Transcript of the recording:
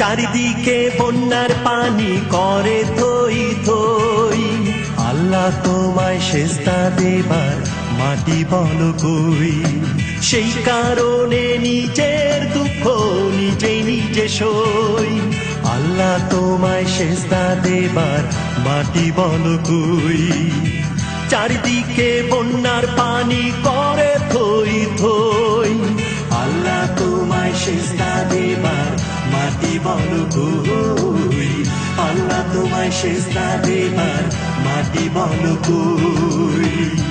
চারিদিকে বন্যার পানি করে থই থই। আল্লাহ তোমায় সেজদা দেবার মাটি বল কই। সেই কারণে নিজের দুঃখ নিজেই নিজে সই। আল্লাহ তোমায় সেজদা দেবার মাটি বল কই। চারিদিকে বন্যার পানি করে থই থই। আল্লাহ তোমায় দেবার মাটি বল কই আল্লাহ তোমায় সেজদা দেবার মাটি বল কই